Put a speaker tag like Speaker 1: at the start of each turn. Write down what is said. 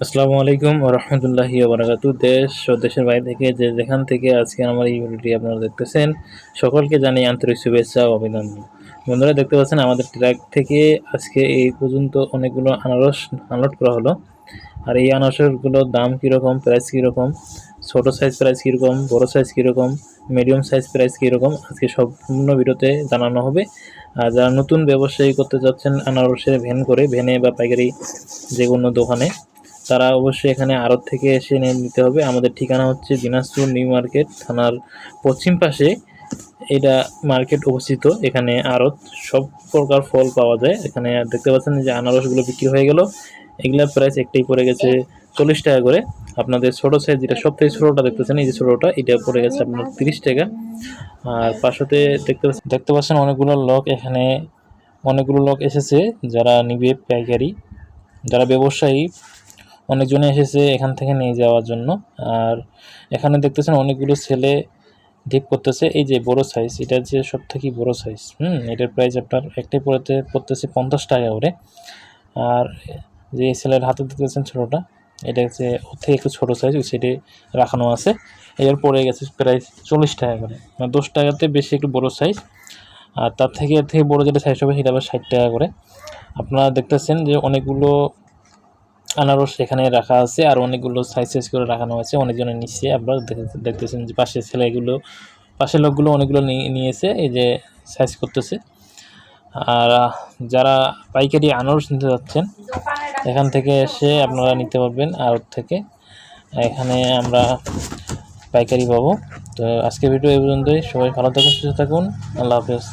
Speaker 1: আসসালামু আলাইকুম রহমতুল্লাহি বারাকাতু দেশ ও দেশের বাইরে থেকে যে যেখান থেকে আজকে আমার এই ভিডিওটি আপনারা দেখতেছেন, সকলকে জানাই আন্তরিক শুভেচ্ছা ও অভিনন্দন। বন্ধুরা, দেখতে পাচ্ছেন আমাদের ট্র্যাক থেকে আজকে এই পর্যন্ত অনেকগুলো আনারস আনলোড করা হলো। আর এই আনারসগুলোর দাম কীরকম, প্রাইস কীরকম, ছোটো সাইজ প্রাইস কীরকম, বড়ো সাইজ কীরকম, মিডিয়াম সাইজ প্রাইস কীরকম, আজকে সম্পূর্ণ ভিডিওতে জানানো হবে। আর যারা নতুন ব্যবসায়ী করতে যাচ্ছেন আনারসের ভ্যান করে, ভ্যানে বা পাইকারি যে কোনো দোকানে তারা অবশ্যই এখানে আড়ত থেকে এসে নিতে হবে। আমাদের ঠিকানা হচ্ছে দিনাজপুর নিউ মার্কেট থানার পশ্চিম পাশে। এটা মার্কেট অবস্থিত। এখানে আড়ত সব প্রকার ফল পাওয়া যায়। এখানে দেখতে পাচ্ছেন যে আনারসগুলো বিক্রি হয়ে গেল। এগুলার প্রাইস একটাই পড়ে গেছে চল্লিশ টাকা করে। আপনাদের ছোটো সাইজ যেটা সব থেকে ছোটোটা দেখতেছেন, এই যে ছোটোটা, এটা পড়ে গেছে আপনার তিরিশ টাকা। আর পাশতে দেখতে পাচ্ছেন দেখতে পাচ্ছেন অনেকগুলো লোক এখানে, অনেকগুলো লোক এসেছে যারা নিবে পাইকারি। যারা ব্যবসায়ী অনেকজনে এসেছে এখান থেকে নিয়ে যাওয়ার জন্য। আর এখানে দেখতেছেন অনেকগুলো ছেলে ডিপ করতেছে। এই যে বড় সাইজ এটা যে সব থেকে বড় সাইজ হুম, এটার প্রাইস আপনার একটাই পড়তে, পড়তেছে পঞ্চাশ টাকা করে। আর যে ছেলের হাতে দেখতেছেন ছোটোটা, এটা হচ্ছে ওর থেকে একটু ছোটো সাইজ ওই সাইডে রাখানো আছে। এর পরে গেছে প্রায় চল্লিশ টাকা করে। মানে দশ টাকাতে বেশি একটু বড় সাইজ আর তার থেকে, এর থেকে বড়ো যেটা সাইজ হবে সেটা আবার ষাট টাকা করে। আপনারা দেখতেছেন যে অনেকগুলো আনারস এখানে রাখা আছে আর অনেকগুলো সাইজ সাইজ করে রাখানো আছে অনেকজনের নিচ্ছে। আপনারা দেখতে- দেখতেছেন যে পাশের ছেলেগুলো, পাশের লোকগুলো অনেকগুলো নিয়ে- নিয়েছে, এই যে সাইজ করতেছে। আর যারা পাইকারি আনারস নিতে যাচ্ছেন, এখান থেকে এসে আপনারা নিতে পারবেন আর থেকে। এখানে আমরা পাইকারি পাবো। তো আজকে ভিডিও এই পর্যন্তই। সবাই ভালো থাকুন, সুস্থ থাকুন। আল্লাহ হাফেজ।